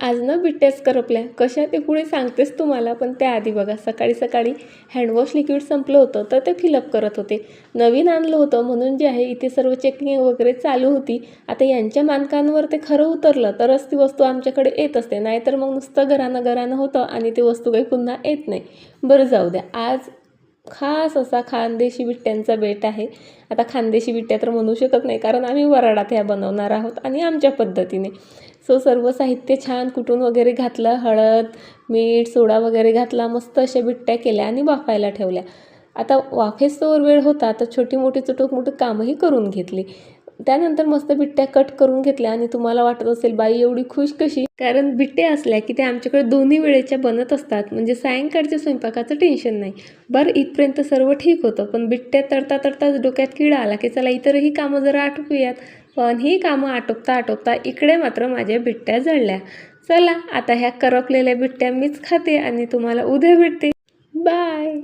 आज ना टेस्ट करपल्या. कशा ते पुढे सांगतेच तुम्हाला पण त्याआधी बघा सकाळी सकाळी हँडवॉश लिक्विड संपलं होतं तर ते फिलअप करत होते. नवीन आणलं होतं म्हणून जे आहे इथे सर्व चेकिंग वगैरे चालू होती. आता यांच्या मानकांवर ते खरं उतरलं तरच ती वस्तू आमच्याकडे येत असते. नाहीतर मग नुसतं घरानं घरानं होतं आणि ती वस्तू काही पुन्हा येत नाही. बरं जाऊ द्या. आज खास असा खानदेशी बिट्ट्यांचा बेट आहे. आता खानदेशी बिट्ट्या तर म्हणू शकत नाही कारण आम्ही वराडात ह्या बनवणार आहोत आणि आमच्या पद्धतीने. सो सर्व साहित्य छान कुटून वगैरे घातलं हळद मीठ सोडा वगैरे घातला मस्त अशा बिट्ट्या केल्या आणि वाफायला ठेवल्या. आता वाफेस्तोवर वेळ होता तर छोटी मोठी चुटूक मुटूक कामही करून घेतली. त्यानंतर मस्त बिट्ट्या कट करून घेतल्या आणि तुम्हाला वाटत असेल बाई एवढी खुश कशी? कारण बिट्टे असल्या की त्या आमच्याकडे दोन्ही वेळेच्या बनत असतात. म्हणजे सायंकाळच्या स्वयंपाकाचं टेन्शन नाही. बरं इथपर्यंत सर्व ठीक होतं पण बिट्ट्या तडता तडताच डोक्यात किडा आला की चला इतरही कामं जरा आटोपूयात. पण ही कामं आटोपता आटोपता इकडे मात्र माझ्या बिट्ट्या जळल्या. चला आता ह्या करपलेल्या बिट्ट्या मीच खाते आणि तुम्हाला उद्या भेटते. बाय!